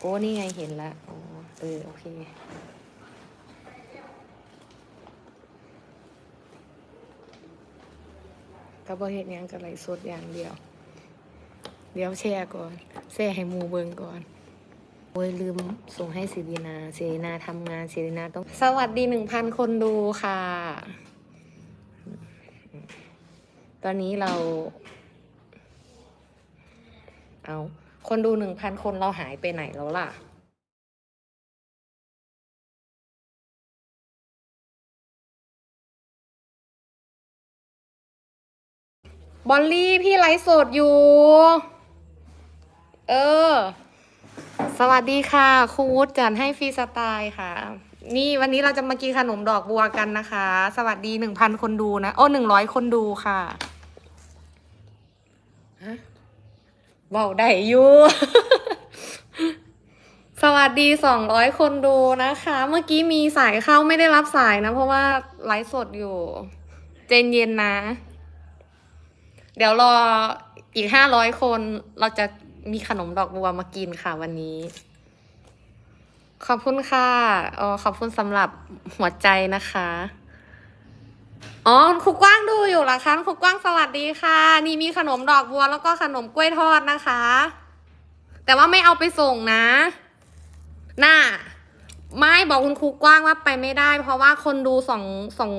โอ้นี่ไงเห็นแล้วโอ้เออโอเคก็บ่เฮ็ดหยังก็ไลฟ์สดอย่างเดียว เดี๋ยวแชร์ก่อน แชร์ให้หมูเบิงก่อนโอ้ยลืมส่งให้ศิรินาศิรินาทำงานศิรินาต้อง สวัสดีหนึ่งพันคนดูค่ะ ตอนนี้เรา เอา คนดูหนึ่งพันคนเราหายไปไหนแล้วล่ะบอลลี่พี่ไลฟ์สดอยู่ เออ สวัสดีค่ะครูวุฒิจัดให้ฟรีสไตล์ค่ะ นี่วันนี้เราจะมากินขนมดอกบัวกันนะคะ สวัสดีหนึ่งพันคนดูนะ โอ้หนึ่งร้อยคนดูค่ะฮะ เบาได้อยู่สวัสดีสองร้อยคนดูนะคะ เมื่อกี้มีสายเข้าไม่ได้รับสายนะ เพราะว่าไลฟ์สดอยู่ เจนเย็นนะ เดี๋ยวรออีกห้าร้อยคนเราจะมีขนมดอกบัวมากินค่ะวันนี้ ขอบคุณค่ะอ๋อขอบคุณสำหรับหัวใจนะคะ อ๋อครูกว้างดูอยู่เหรอคะครูกว้างสวัสดีค่ะ นี่มีขนมดอกบัวแล้วก็ขนมกล้วยทอดนะคะ แต่ว่าไม่เอาไปส่งนะน่าไม่บอกคุณครูกว้างว่าไปไม่ได้ เพราะว่าคนดูสองสอง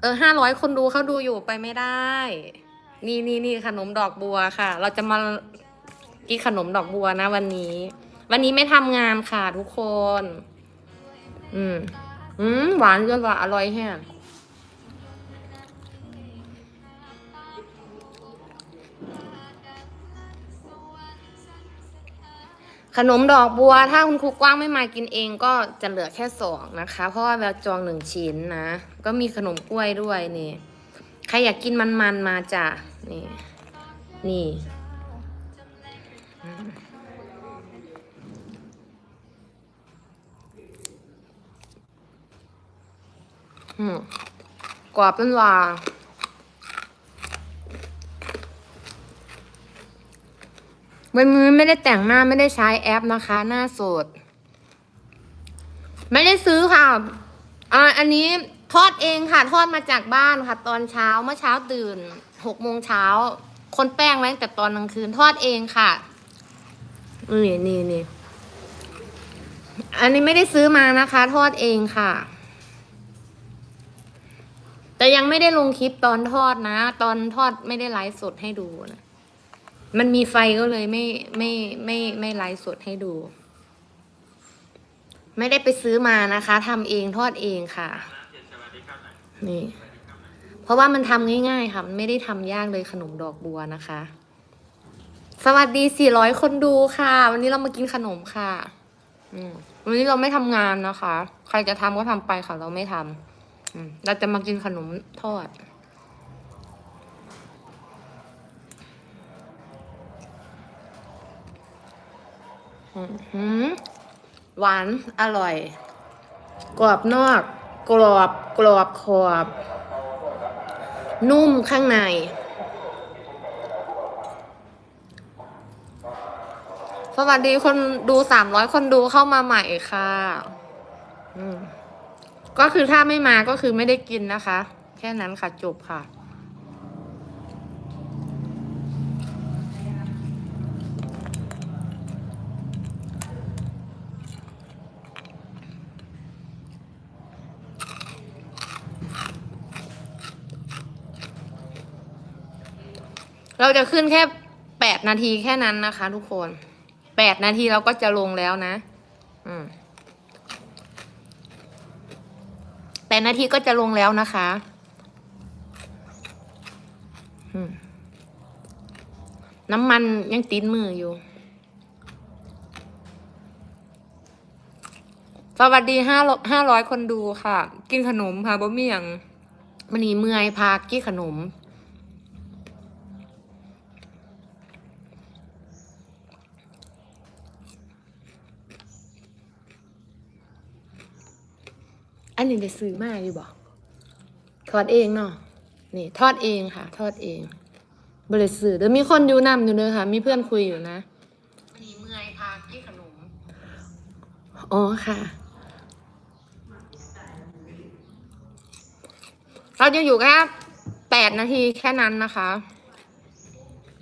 เออห้าร้อยคนดูเขาดูอยู่ไปไม่ได้ นี่นี่นี่ขนมดอกบัวค่ะ เราจะมากินขนมดอกบัวนะ วันนี้ วันนี้ไม่ทำงานค่ะทุกคน อืมอืมหวานจนว่าอร่อยแฮะ ขนมดอกบัว ถ้าคุณครูกว้างไม่มากินเองก็จะเหลือแค่สองนะคะ เพราะว่าเราจองหนึ่งชิ้นนะ ก็มีขนมกล้วยด้วยนี่ ใครอยากกินมันๆมาจ้ะนี่ นี่ อืมกรอบเป็นว่า วันนี้ไม่ได้แต่งหน้าไม่ได้ใช้แอปนะคะ หน้าสด ไม่ได้ซื้อค่ะอ่าอันนี้ทอดเองค่ะ ทอดมาจากบ้านค่ะ ตอนเช้าเมื่อเช้าตื่นหกโมงเช้า คนแป้งไว้แต่ตอนกลางคืนทอดเองค่ะนี่นี่นี่อันนี้ไม่ได้ซื้อมานะคะ ทอดเองค่ะ แต่ยังไม่ได้ลงคลิปตอนทอดนะ ตอนทอดไม่ได้ไลฟ์สดให้ดูนะ มันมีไฟก็เลยไม่ไม่ไม่ไม่ไลฟ์สดให้ดู ไม่ได้ไปซื้อมานะคะทำเองทอดเองค่ะ นี่ เพราะว่ามันทำง่ายๆค่ะ มันไม่ได้ทำยากเลยขนมดอกบัวนะคะ สวัสดี 400 คนดูค่ะ วันนี้เรามากินขนมค่ะวันนี้เราไม่ทำงานนะคะ ใครจะทำก็ทำไปค่ะ เราไม่ทำเราจะมากินขนมทอด หวานอร่อย กรอบนอก กรอบกรอบขอบ นุ่มข้างใน สวัสดีคนดูสามร้อยคนดูเข้ามาใหม่ค่ะอืมก็คือถ้าไม่มาก็คือไม่ได้กินนะคะ แค่นั้นค่ะจบค่ะ เราจะขึ้นแค่แปดนาทีแค่นั้นนะคะ ทุกคนแปดนาทีเราก็จะลงแล้วนะ อืมแปดนาทีก็จะลงแล้วนะคะน้ำมันยังติดมืออยู่ สวัสดีห้าห้าร้อยคนดูค่ะ กินขนมค่ะบ่มีอย่างมันนี้เมื่อยพากินขนม อันนี้ได้ซื้อมาอยู่บอกทอดเองเนาะนี่ทอดเองค่ะ ทอดเองบริสื่อเดี๋ยวมีคนอยู่นำอยู่เลยค่ะ มีเพื่อนคุยอยู่นะมีเมื่อยพากินขนมอ๋อค่ะเราจะอยู่แค่แปดนาทีแค่นั้นนะคะ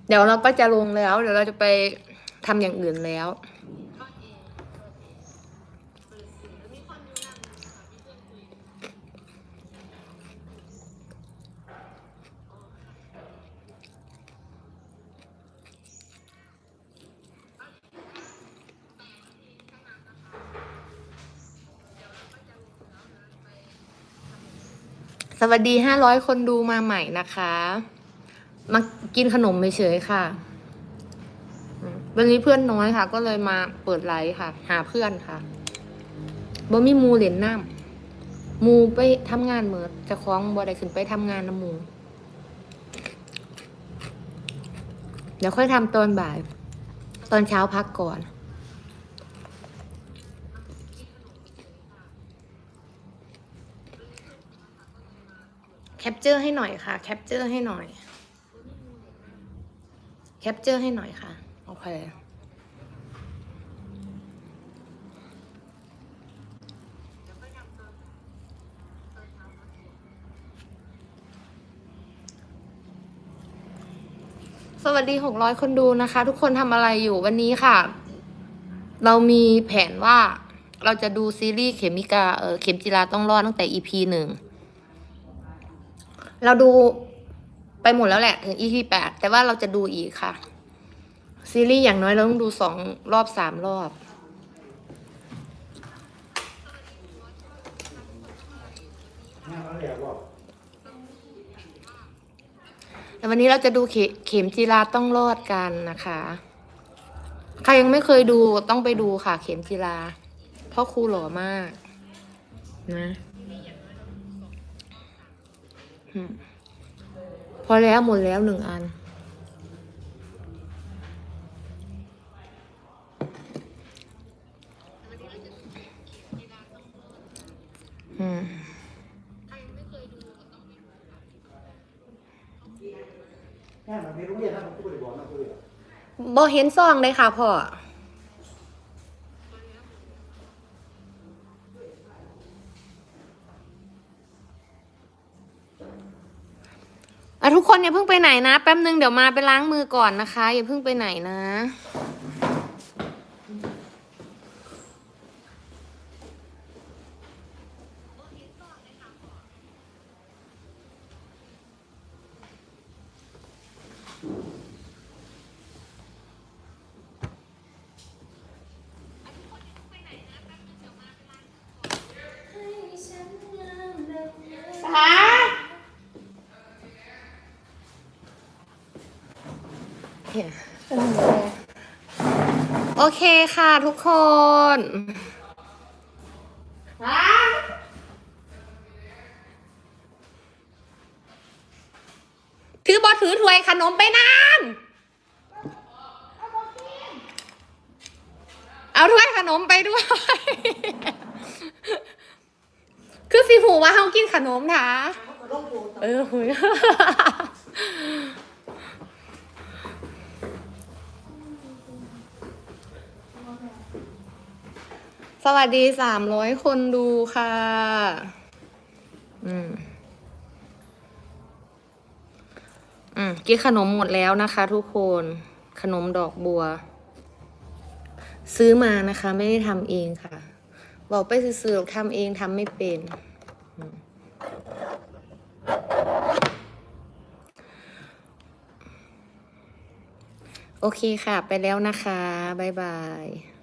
เดี๋ยวเราก็จะลงแล้ว เดี๋ยวเราจะไปทำอย่างอื่นแล้ว วัสดีห้าร้อยคนดูมาใหม่นะคะ มากินขนมเฉยๆค่ะอืมวันนี้เพื่อนน้อยค่ะ ก็เลยมาเปิดไลฟ์ค่ะ หาเพื่อนค่ะบ่มีมูเหรียญน้ำมูไปทำงานเหมือจะคล้องบ่ได้ขึ้นไปทำงานนะหมู เดี๋ยวค่อยทำตอนบ่าย ตอนเช้าพักก่อน ปเจอร์ให้หน่อยค่ะแคปเจอร์ให้หน่อยแคปเจอร์ให้หน่อยค่ะโอเคสวัสดีหกร้อยคนดูนะคะ ทุกคนทำอะไรอยู่วันนี้ค่ะ เรามีแผนว่าเราจะดูซีรีส์เขมิกาเออเข็มจิราต้องรอดตั้งแต่ EP หนึ่ง เราดูไปหมดแล้วแหละถึง EP แปดแต่ว่าเราจะดูอีกค่ะ ซีรีส์อย่างน้อยเราต้องดูสองรอบสามรอบ แต่วันนี้เราจะดูเข็มจีราต้องรอดกันนะคะ ใครยังไม่เคยดูต้องไปดูค่ะ เข็มจีราเพราะครูหล่อมาก นะ พอแล้วหมดแล้วหนึ่งอัน อืมแค่มันไม่รู้เรียนนะมันก็ไม่ได้บอกนะคุยอะบอเห็นซองเลยค่ะพ่อ ทุกคนอย่าเพิ่งไปไหนนะ แป๊บนึงเดี๋ยวมาไปล้างมือก่อนนะคะ อย่าเพิ่งไปไหนนะ โอเคค่ะทุกคนถือบอถือถ้วยขนมไปน้ำเอาถ้วยขนมไปด้วย คือสิหูว่าเฮากินขนมนะเออหุย สวัสดีสามร้อยคนดูค่ะ อืม อืมกินขนมหมดแล้วนะคะ ทุกคน ขนมดอกบัว ซื้อมานะคะ ไม่ได้ทำเองค่ะ บอกไปซื้อๆทำเองทำไม่เป็นโอเคค่ะ ไปแล้วนะคะ บ๊ายบาย